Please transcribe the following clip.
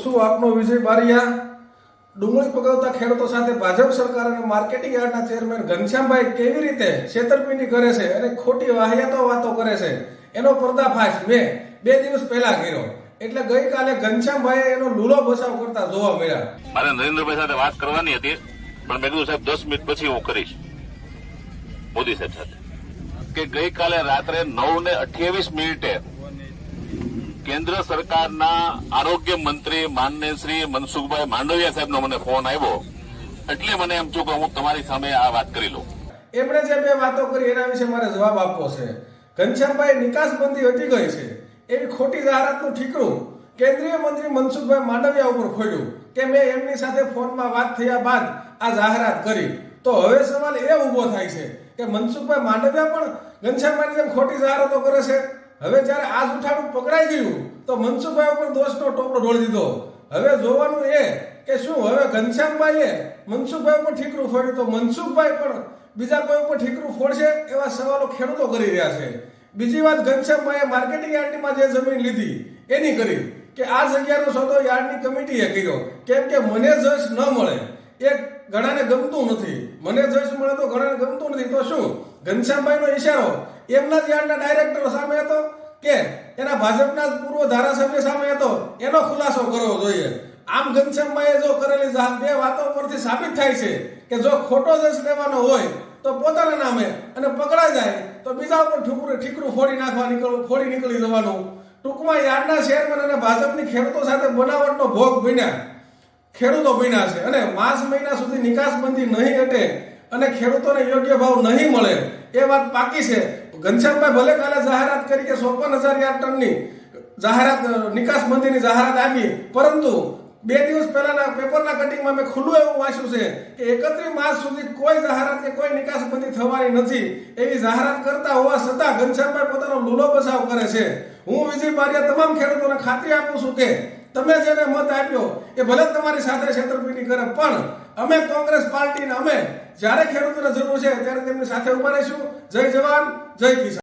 છું આપનો વિજય બારિયા. ડુંગળી પગાવતા ખેડૂતો સાથે ભાજપ સરકાર અને માર્કેટિંગ યાર્ડના ચેરમેન ઘનશ્યામભાઈ કેવી રીતે છેતરપિંડી કરે છે અને ખોટી વાહિયાતો વાતો કરે છે? એનો પર્દાફાશ મેં બે દિવસ પહેલા કર્યો. એટલે ગઈકાલે ઘનશ્યામભાઈ એનો લૂલો બસાવ કરતા જોવા મળ્યા. મારે નરેન્દ્રભાઈ સાથે વાત કરવાની હતી, પણ મેં કીધું સાહેબ દસ મિનિટ પછી હું કરીશ. મોદી સાહેબ સાથે. કે ગઈકાલે રાત્રે નવ ને અઠ્યાવીસ મિનિટે કેન્દ્ર સરકારના આરોગ્ય મંત્રી માનને શ્રી મનસુખભાઈ માંડવિયા સાહેબનો મને ફોન આવ્યો. એટલે મને એમ થયું કે હું તમારી સામે આ વાત કરી લઉં. એમણે જે બે વાતો કરી એના વિશે મારે જવાબ આપવો છે. ઘનશ્યામભાઈ નિકાસબંધી હટી ગઈ છે. એવી ખોટી જાહેરાતનું ઠીકરું કેન્દ્રીય મંત્રી મનસુખભાઈ માંડવિયા ઉપર ખોલ્યું કે મેં એમની સાથે ફોનમાં વાત થયા બાદ આ જાહેરાત કરી. તો હવે સવાલ એ ઊભો થાય છે કે મનસુખભાઈ માંડવિયા પણ ઘનશ્યામભાઈની જેમ ખોટી જાહેરાતો કરે છે? હવે જ્યારે આ જૂઠાણું પકડાઈ ગયું, તો મનસુખભાઈ ઉપર દોષનો ટોપલો ઢોળી દીધો. હવે જોવાનું એ કે શું, હવે ઘનશ્યામભાઈએ મનસુખભાઈ ઉપર ઠીકરું ફોડ્યું, તો મનસુખભાઈ પણ બીજા કોઈ ઉપર ઠીકરું ફોડશે એવા સવાલો ખેડૂતો કરી રહ્યા છે. બીજી વાત, ઘનશ્યામભાઈએ માર્કેટિંગ યાર્ડમાં જે જમીન લીધી, એની કરી કે આ જગ્યાનો સોદો યાર્ડની કમિટીએ કર્યો. કેમ કે મને જશ ન મળે. એ ઘણાને ગમતું નથી. મને જશ મળે તો ઘણાને ગમતું નથી. તો શું? ઘનશ્યામભાઈનો ઈશારો. એમના જ યાર્ડના ડાયરેક્ટર સામે હતો કે એના ભાજપના પૂર્વ ધારાસભ્ય સામે હતો, એનો ખુલાસો કરવો જોઈએ. આમ ઘનશ્યામભાઈએ જો કરેલી બે વાતો પરથી સાબિત થાય છે કે જો ખોટો જશ લેવાનો હોય, તો પોતાના નામે અને પકડાઈ જાય, તો બીજા ઉપર ઠુકરું ઠીકરું ફોડી નાખવા નીકળવું, ફોડી નીકળી જવાનું. ટૂંકમાં યાર્ડના ચેરમેન અને ભાજપની ખેડૂતો સાથે બનાવટનો ભોગ બન્યા. ખેડૂતો બન્યા છે અને માર્ચ મહિના સુધી નિકાસબંધી નહીં હટે અને ખેડૂતોને યોગ્ય ભાવ નહીં મળે, એ વાત પાકી છે. ઘનશ્યામભાઈ ભલે કાલે જાહેરાત કરી કે ચોપન હજાર યાર્ડ ટનની જાહેરાત નિકાસ નિકાસબંધીની જાહેરાત આપી પરંતુ બે દિવસ પહેલાના પેપરના કટિંગમાં મેં ખુલ્લું એવું વાંચ્યું છે કે એકત્રીસ માર્ચ સુધી કોઈ જાહેરાત કે કોઈ નિકાસબંધી થવાની નથી. એવી જાહેરાત કરતા હોવા છતાં ઘનશ્યામભાઈ પોતાનો લૂલો બચાવ કરે છે. હું વિજય બારિયા તમામ ખેડૂતોને ખાતરી આપું છું કે તમે જેને મત આપ્યો એ ભલે તમારી સાથે છેતરપિંડી કરે, પણ અમે કોંગ્રેસ પાર્ટીને, અમે. જ્યારે ખેડૂતોને જરૂર છે, ત્યારે તેમની સાથે ઊભા રહીશું. જય જવાન, જય કિસાન.